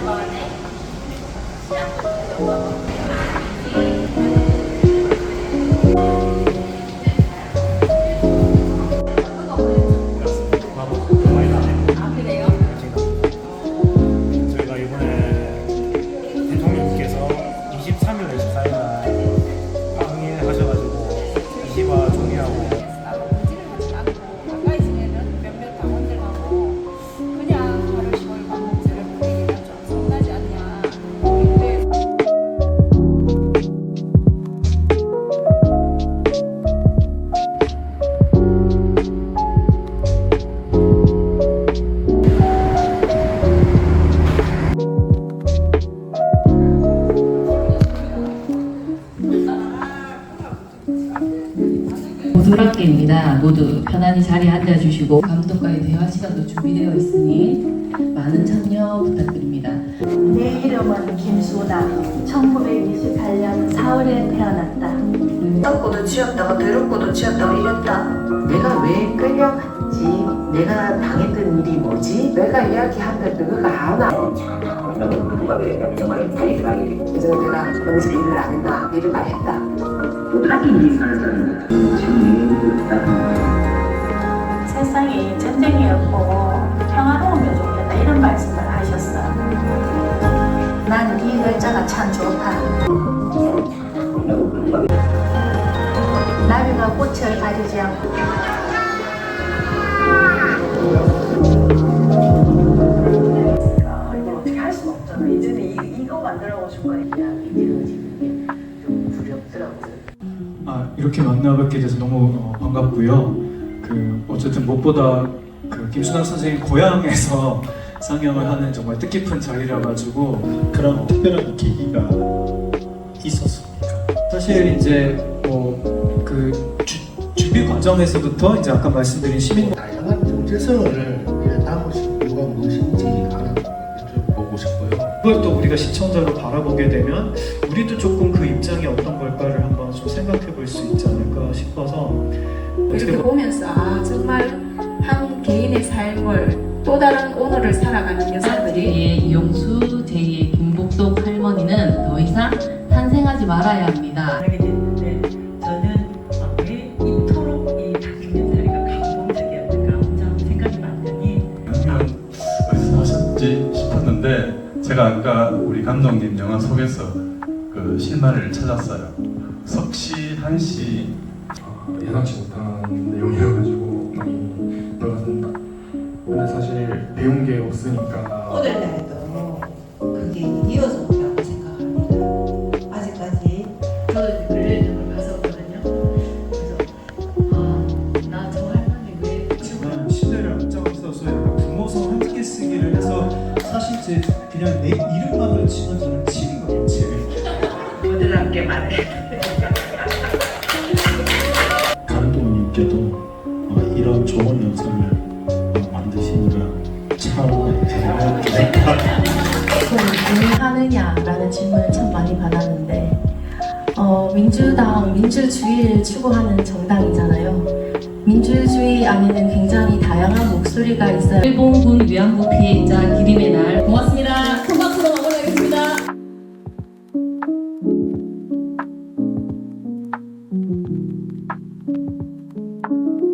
Yeah. 고등학교입니다. 모두 편안히 자리에 앉아주시고 감독과의 대화 시간도 준비되어 있으니 많은 참여 부탁드립니다. 내 이름은 김수나. 1928년 4월에 태어났다. 떴고도 쥐었다가 더럽고도 쥐었다고 이랬다. 내가 왜 끌려갔지? 내가 당했던 일이 뭐지? 내가 이야기한다 그거가 하나 그래서 내가 여기서 일을 안 했나 일을 많이 했다 세상이 전쟁이었고 평화로우면 좋겠다 이런 말씀을 하셨어. 난 이 글자가 참 좋다. 나비가 꽃을 가리지 않고 어떻게 할 없잖아. 이제는 이, 이거 만들어. 아, 이렇게 만나뵙게 돼서 너무 어, 반갑고요. 그 어쨌든 무엇보다 그 김수남 선생님 고향에서 상영을 하는 정말 뜻깊은 자리라 가지고 그런 특별한 계기가 있었습니까? 사실 이제 뭐그 준비 과정에서부터 이제 아까 말씀드린 시민 다양한 정체성을 수 있는 이유가 무엇인지 하는 보고 싶고요. 그걸 또 우리가 시청자로 바라보게 되면 우리도 조금 그 입장이 어떤 걸까를 한번 좀 생각해 볼 수 있지 않을까 싶어서 이렇게 보면서 아 정말 한 개인의 삶을 또 다른 오늘을 살아가는 여성들이 제2의 이용수, 제2의 김복동 할머니는 더 이상 탄생하지 말아야 합니다. 하게 됐는데 저는 아, 왜 이토록 이 다큐멘터리가 감동적이었는가 혼자 한번 생각해 봤더니 분명 어디서 하셨지 싶었는데 제가 아까 우리 감독님 영화 속에서 그 실마리를 찾았어요. 석시 한시 어, 예상치 못한 내용이어가지고 많이 놀랐습니다. 근데 사실 배운 게 없으니까 오늘 날도 그게 이어서 온다고 생각합니다. 아직까지 저도 블레이드를 갔었거든요. 그래서 아, 나 저 할머니 왜 지금 시대를 앞장서서 약간 부모성 함께 쓰기를 해서 사실 제 그냥 내 이름만으로 치면 저는 치는 거겠지. 부드럽게 말해. 감독님 좋은 영상을 어, 만드시니까 참 대단하다. 동의하느냐라는 질문을 참 많이 받았는데 어, 민주당 민주주의를 추구하는 정당이잖아요. 민주주의 안에는 굉장히 다양한 목소리가 있어요. 일본군 위안부 피해자 기림의 날 고맙습니다.